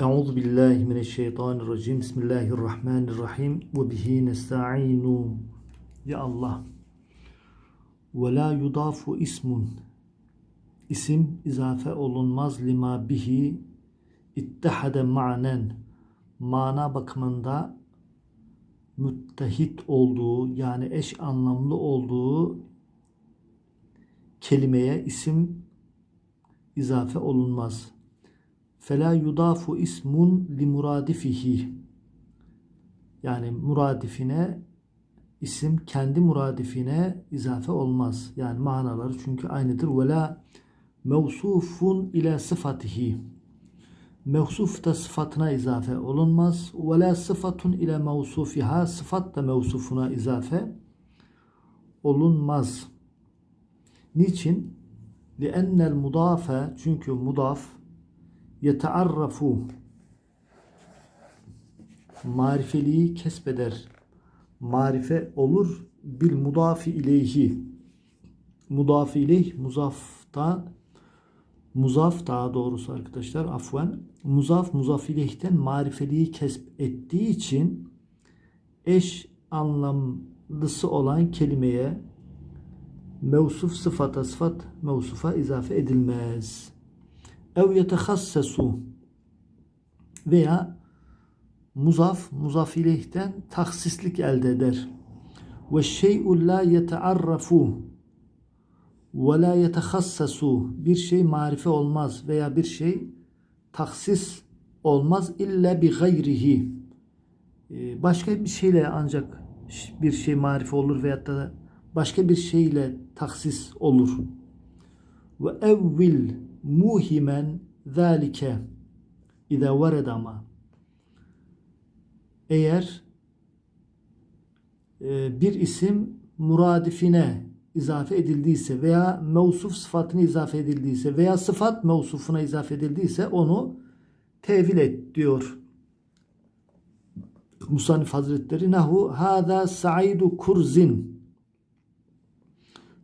Euzu billahi mineşşeytanirracim. Bismillahirrahmanirrahim. Ve bihi nestaînu. Ya Allah. Ve la yudafu ismun. İsim izafe olunmaz lima bihi ittehade ma'nen. Mana bakımında müttehit olduğu yani eş anlamlı olduğu kelimeye isim izafe olunmaz Fela yudafu ismun li muradifihi. Yani muradifine isim kendi muradifine izafe olmaz. Yani manaları çünkü aynıdır. Ve la mevsufun ile sıfatihi. Mevsuf da sıfatına izafe olunmaz. Ve la sıfatun ile mevsufiha. Sıfat da mevsufuna izafe olunmaz. Niçin? لِأَنَّ الْمُضَافَ Çünkü mudaf yetearrafu marifeliği kesbeder. Marife olur bil mudafi ileyhi. Mudafi ileyh muzafta muzaf daha doğrusu arkadaşlar afven muzaf muzaf ileyhten marifeliği kesb ettiği için eş anlamlısı olan kelimeye mevsuf sıfata sıfat mevsufa izafe edilmez. Ev yetehassesu veya muzaf muzaf ileyhten taksislik elde eder. Ve şey'u la yetearrafu ve la yetehassasu bir şey marife olmaz veya bir şey taksis olmaz illa bi gayrihi başka bir şeyle ancak bir şey marife olur veyahut da başka bir şeyle taksis olur. Ve evvil muhimen zalike İza vared ama eğer e, bir isim muradifine izafe edildiyse veya mevsuf sıfatına izafe edildiyse veya sıfat mevsufuna izafe edildiyse onu tevil et diyor. Musanif Hazretleri nahu hada saidu kurzin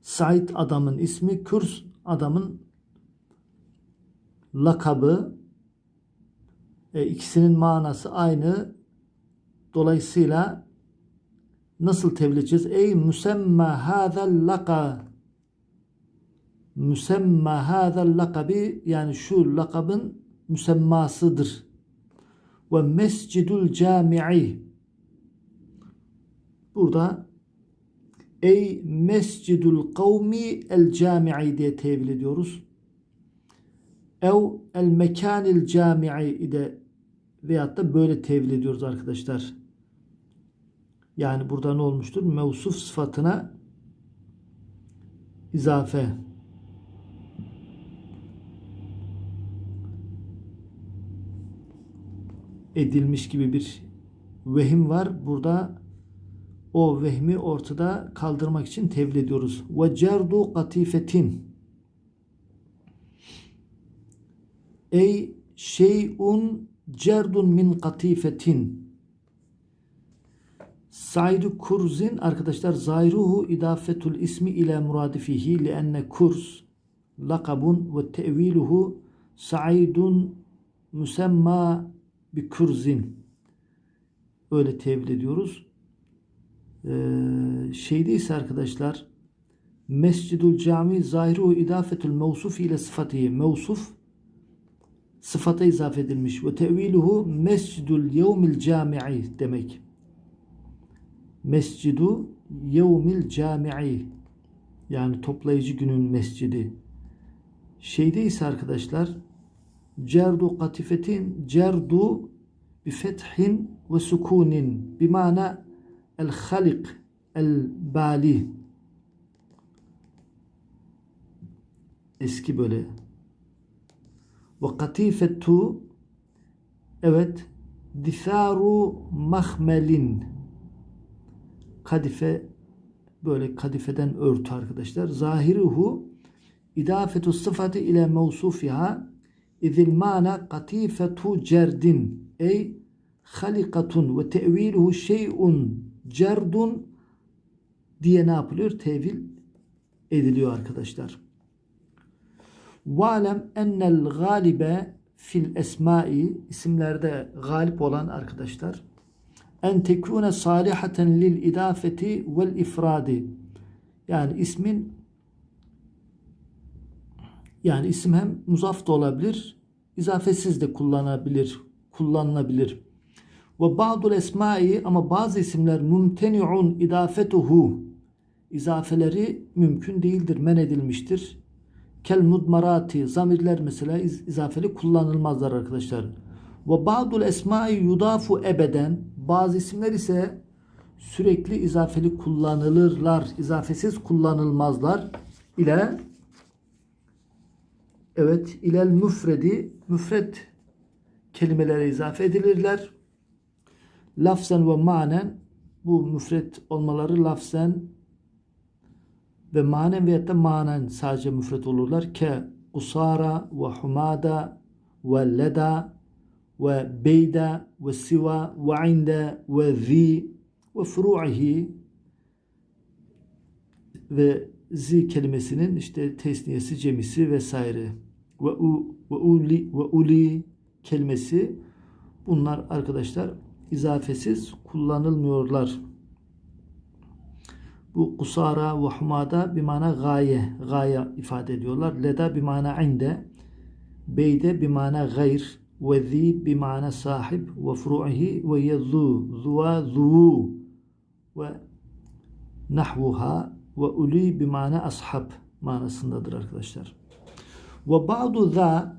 Said adamın ismi, Kürs adamın lakabı. E, ikisinin manası aynı. Dolayısıyla nasıl tevil edeceğiz? Ey müsemma hâzel laka müsemma hâzel lakabi yani şu lakabın müsemmasıdır. Ve mescidul cami'i burada ey mescidul kavmi el cami'i diye tevil ediyoruz. Ev el mekanil cami'i de veyahut da böyle tevil ediyoruz arkadaşlar. Yani burada ne olmuştur? Mevsuf sıfatına izafe. edilmiş gibi bir vehim var. Burada o vehmi ortada kaldırmak için tevil ediyoruz. Ve cerdu katifetin ey şeyun cerdun min katifetin Saidu kurzin arkadaşlar zayruhu idafetul ismi ile muradifihi li kurz lakabun ve teviluhu saidun müsemma bi kurzin öyle tevil ediyoruz. Ee, şeyde ise arkadaşlar Mescidul Cami zahiru idafetül mevsuf ile sıfatihi. Mevsuf sıfata izafe edilmiş. Ve teviluhu mescidul yevmil cami'i demek. Mescidu yevmil cami'i yani toplayıcı günün mescidi. Şeyde ise arkadaşlar cerdu katifetin cerdu bi fethin ve sukunin bi mana el halik el bali eski böyle ve katifetu evet disaru mahmelin kadife böyle kadifeden örtü arkadaşlar zahiruhu idafetu sıfatı ile mevsufiha izil mana katifetu cerdin ey halikatun ve teviluhu şey'un cerdun diye ne yapılıyor? Tevil ediliyor arkadaşlar. Valem ennel galibe fil esmai isimlerde galip olan arkadaşlar en tekune salihaten lil idafeti vel ifradi yani ismin yani isim hem muzaf da olabilir, izafesiz de kullanabilir, kullanılabilir. Ve ba'dul esmai ama bazı isimler mumteni'un idafetuhu izafeleri mümkün değildir, men edilmiştir. Kel mudmarati zamirler mesela iz- izafeli kullanılmazlar arkadaşlar. Ve ba'dul esmai yudafu ebeden bazı isimler ise sürekli izafeli kullanılırlar, izafesiz kullanılmazlar ile Evet, ilel müfredi, müfred kelimelere izafe edilirler. Lafzen ve manen, bu müfred olmaları lafzen ve da manen sadece müfred olurlar. Ke usara ve humada ve leda ve beyda ve siva ve inde ve zi ve furu'ihi ve zi kelimesinin işte tesniyesi, cemisi vesaire. Ve u ve uli ve uli kelimesi bunlar arkadaşlar izafesiz kullanılmıyorlar. Bu kusara ve humada bir mana gaye, gaye ifade ediyorlar. Leda bir mana inde, beyde bir mana gayr, ve zi bir mana sahip, ve furu'ihi ve yezu, zuva, zu ve nahvuha ve uli bir mana ashab manasındadır arkadaşlar. Ve ba'du za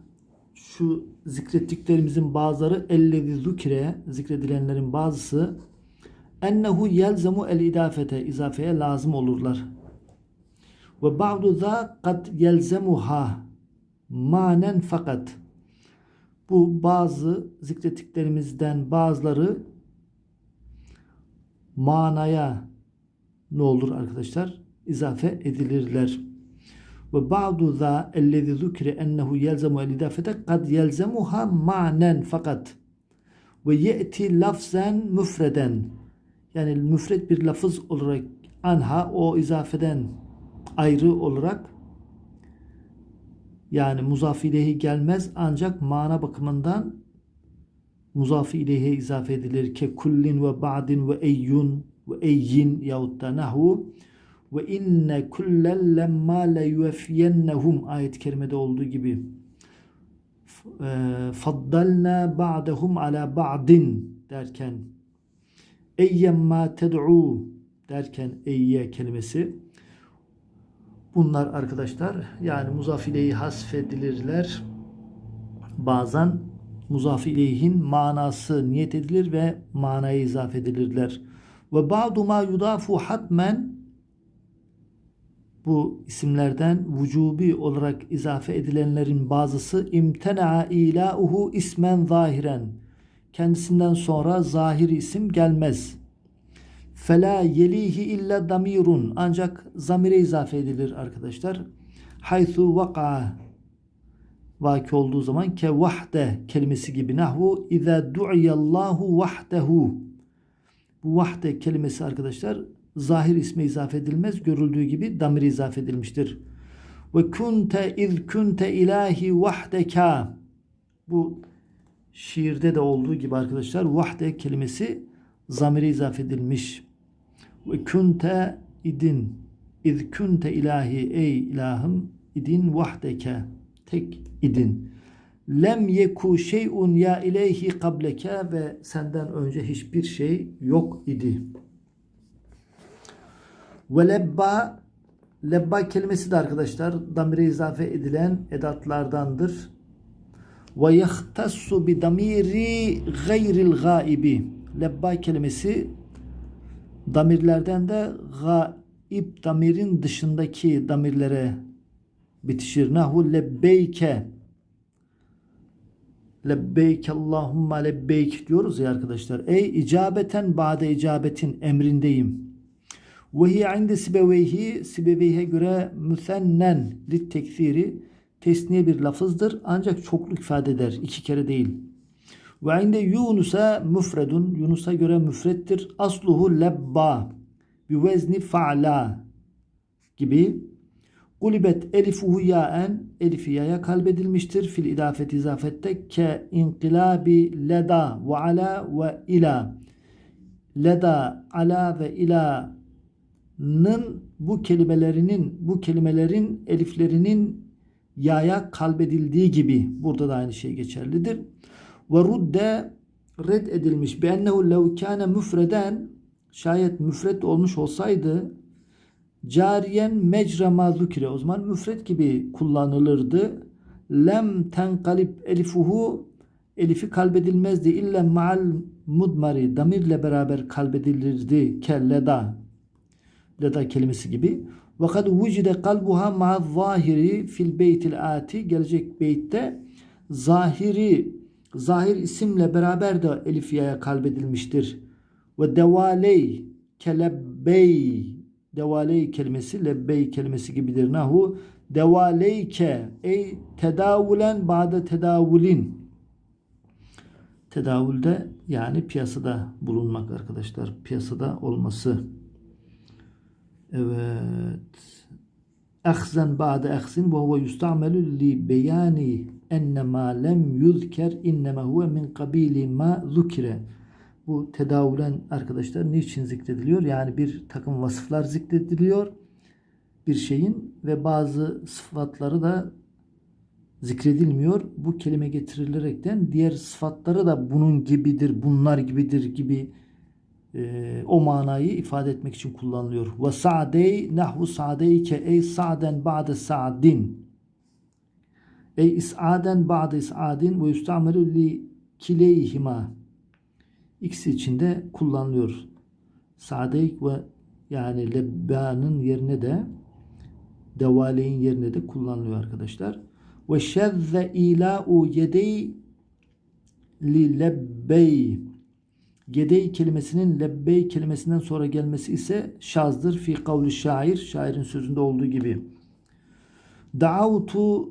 şu zikrettiklerimizin bazıları ellezi zukire zikredilenlerin bazısı ennehu yelzemu el idafete izafeye lazım olurlar. Ve ba'du za kad yelzemuha manen fakat bu bazı zikrettiklerimizden bazıları manaya ne olur arkadaşlar? İzafe edilirler. Ve ba'du za ellezi zukire ennehu yelzemu el idafete kad yelzemuha manen fakat ve ye'ti lafzen müfreden yani müfred bir lafız olarak anha o izafeden ayrı olarak yani muzaf ileyhi gelmez ancak mana bakımından muzaf ileyhe izafe edilir. Ke kullin ve ba'din ve eyyun ve eyyin yahut da nahu ve inne kullen lemma le yuvefiyennehum ayet-i kerimede olduğu gibi. E, faddalna ba'dehum ala ba'din derken eyyemma ted'u derken eyye kelimesi. Bunlar arkadaşlar yani muzaf ileyhi hasfedilirler. Bazen muzaf ileyhin manası niyet edilir ve manaya izafe edilirler. Ve ba'du ma yudafu hatmen bu isimlerden vücubi olarak izafe edilenlerin bazısı imtena'a ilauhu ismen zahiren kendisinden sonra zahir isim gelmez. Fela yelihi illa damirun ancak zamire izafe edilir arkadaşlar. Haythu vaka vaki olduğu zaman ke vahde kelimesi gibi nahvu iza du'iyallahu vahdehu bu vahde kelimesi arkadaşlar zahir isme izafe edilmez. Görüldüğü gibi damir izafe edilmiştir. Ve kunte iz kunte ilahi vahdeka. Bu şiirde de olduğu gibi arkadaşlar vahde kelimesi zamire izafe edilmiş. Ve kunte idin iz kunte ilahi ey ilahım idin vahdeke tek idin. Lem yeku şeyun ya ileyhi kableke ve senden önce hiçbir şey yok idi. Ve lebba lebba kelimesi de arkadaşlar damire izafe edilen edatlardandır. Ve yahtassu bi damiri gayril gaibi. Lebba kelimesi damirlerden de gaib damirin dışındaki damirlere bitişir. Nahu lebbeyke lebbeyk Allahumma lebbeyk diyoruz ya arkadaşlar. Ey icabeten bade icabetin emrindeyim. Ve hiye inde sibeveyhi sibeveyhe göre müsennen lit tekfiri tesniye bir lafızdır ancak çokluk ifade eder. iki kere değil. Ve inde Yunus'a müfredun Yunus'a göre müfrettir. Asluhu lebba bi vezni fa'la gibi. Gulibet elifuhu yaen elifi yaya kalbedilmiştir fil idafet izafette ke inqilabi leda ve ala ve ila leda ala ve ila'nın bu kelimelerinin bu kelimelerin eliflerinin yaya kalbedildiği gibi burada da aynı şey geçerlidir. Ve rudde red edilmiş. Bennehu lev kâne müfreden şayet müfret olmuş olsaydı cariyen mecra ma zukire o zaman müfret gibi kullanılırdı. Lem tenkalip elifuhu elifi kalbedilmezdi. İlle ma'al mudmari damirle beraber kalbedilirdi. Kelleda leda kelimesi gibi. Ve kad vucide kalbuha ma zahiri fil beytil ati gelecek beytte zahiri zahir isimle beraber de elif yaya kalbedilmiştir. Ve devaley kelebbey devaley kelimesi lebbey kelimesi gibidir. Nahu devaleyke ey tedavülen ba'de tedavülin tedavülde yani piyasada bulunmak arkadaşlar. Piyasada olması. Evet. Ahzen ba'de ahsin ve huve yustamelu li beyani enne ma lem yuzker inneme huve min kabili ma zukire. Bu tedavülen arkadaşlar niçin zikrediliyor? Yani bir takım vasıflar zikrediliyor bir şeyin ve bazı sıfatları da zikredilmiyor. Bu kelime getirilerekten diğer sıfatları da bunun gibidir, bunlar gibidir gibi e, o manayı ifade etmek için kullanılıyor. Ve sa'dey nahvu sa'deyke ey sa'den ba'de sa'din ey is'aden ba'de is'adin ve yustamelu li kileyhima ikisi için de kullanılıyor. Sa'deyk ve yani lebbanın yerine de devaleyin yerine de kullanılıyor arkadaşlar. Ve şezze ila'u yedey li lebbey Gedey kelimesinin lebbey kelimesinden sonra gelmesi ise şazdır fi kavli şair. Şairin sözünde olduğu gibi. Da'avtu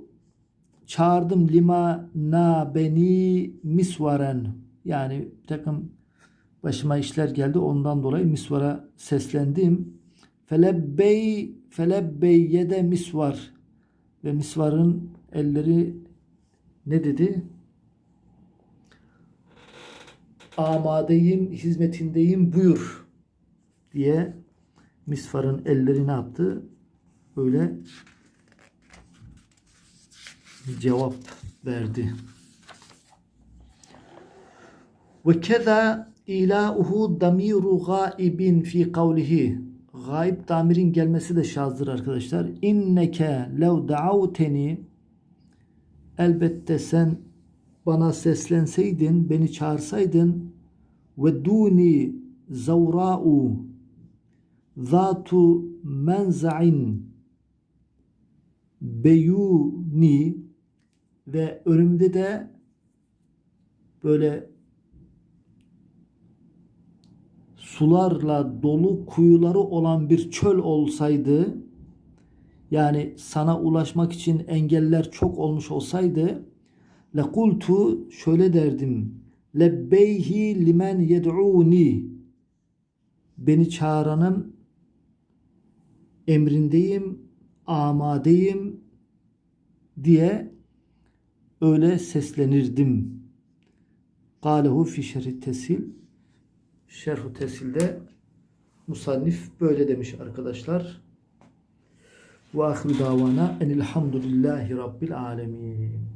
çağırdım lima na beni misvaren. Yani takım başıma işler geldi. Ondan dolayı misvara seslendim. Felebbey felebbey yede misvar. Ve misvarın elleri ne dedi? Amadeyim, hizmetindeyim buyur diye Misfar'ın elleri ne yaptı? Böyle cevap verdi. Ve keza ilauhu damiru gaibin fi kavlihi Gaib damirin gelmesi de şazdır arkadaşlar. İnneke lev da'avteni elbette sen bana seslenseydin, beni çağırsaydın ve duni zavra'u zatu menza'in beyuni ve önümde de böyle sularla dolu kuyuları olan bir çöl olsaydı yani sana ulaşmak için engeller çok olmuş olsaydı lekultu şöyle derdim lebbeyhi limen yed'uni beni çağıranın emrindeyim amadeyim diye öyle seslenirdim. Kalehu fi şerhi tesil şerhu tesilde musannif böyle demiş arkadaşlar. Ve ahiru davana enilhamdülillahi rabbil alemin.